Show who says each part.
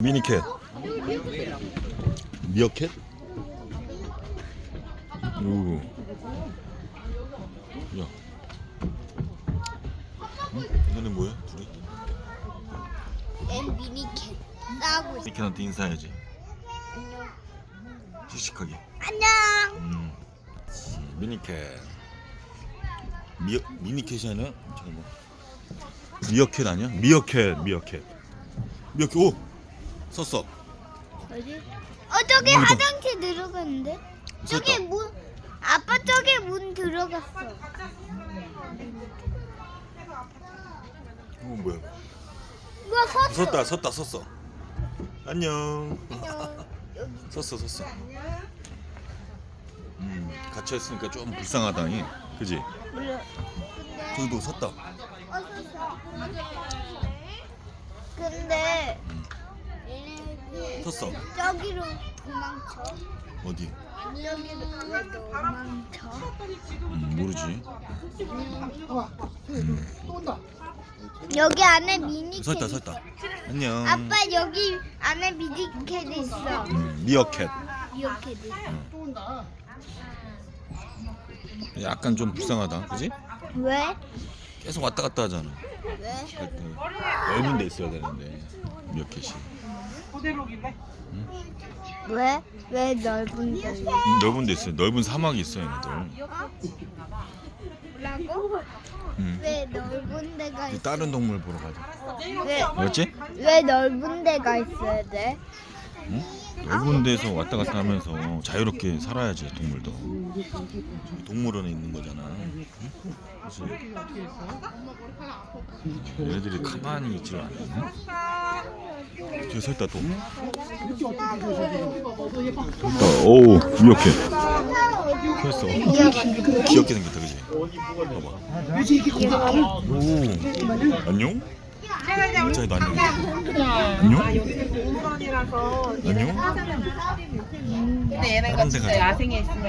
Speaker 1: 미니캣 미어캣? 오. 야. 응? 얘는 뭐야? 둘이?
Speaker 2: 앤 미니캣 있어.
Speaker 1: 미니캣한테 인사해야지. 씩씩하게.
Speaker 2: 안녕.
Speaker 1: 음. 미니캣. 미 미니캣이 아니야? 잠깐만. 미어캣 아니야? 미어캣, 미어캣. 미어캣. 오. 썼어.
Speaker 2: 어디? 어 저기
Speaker 1: 물도.
Speaker 2: 화장실 들어갔는데? 저기. 문 아빠 저기 문 들어갔어.
Speaker 1: 어 뭐야?
Speaker 2: 우와 섰어.
Speaker 1: 썼다, 썼다, 썼어. 안녕.
Speaker 2: 안녕. 여기
Speaker 1: 썼어, 썼어. 음, 갇혀 있으니까 좀 불쌍하다니. 그지?
Speaker 2: 몰라. 근데
Speaker 1: 저기도 섰다.
Speaker 2: 어 섰어. 근데
Speaker 1: 섰어.
Speaker 2: 저기로 도망쳐.
Speaker 1: 어디?
Speaker 2: 도망쳐?
Speaker 1: 음, 모르지.
Speaker 2: 여기 안에 미니캣
Speaker 1: 섰다,
Speaker 2: 있어.
Speaker 1: 섰다. 안녕.
Speaker 2: 아빠 여기 안에 미니 캣 있어.
Speaker 1: 음, 미어캣.
Speaker 2: 이렇게 있어.
Speaker 1: 약간 좀 불쌍하다. 그지?
Speaker 2: 왜?
Speaker 1: 계속 왔다 갔다 하잖아.
Speaker 2: 왜?
Speaker 1: 갈 때. 넓은 데 있어야 되는데. 미어캣이.
Speaker 2: 왜? 왜 넓은데?
Speaker 1: 음, 넓은 데 있어요. 넓은 사막이 있어, 얘네들.
Speaker 2: 뭐라고?
Speaker 1: 음.
Speaker 2: 왜 넓은 데가
Speaker 1: 이제
Speaker 2: 있어?
Speaker 1: 다른 동물 보러 가자.
Speaker 2: 왜,
Speaker 1: 알았지?
Speaker 2: 왜 넓은 데가 있어야 돼?
Speaker 1: 응? 넓은 데서 왔다 갔다 하면서 자유롭게 살아야지 동물도 동물원에 있는 거잖아 응? 그치? 얘네들이 가만히 있질 않아 응? 저기 서있다 또 서있다 오우 이렇게 서있어 귀엽게 생겼다 그지? 봐봐 오 안녕? 자기도 안녕 안녕? 안녕?
Speaker 3: 근데 얘네가 진짜. 야생에 있으면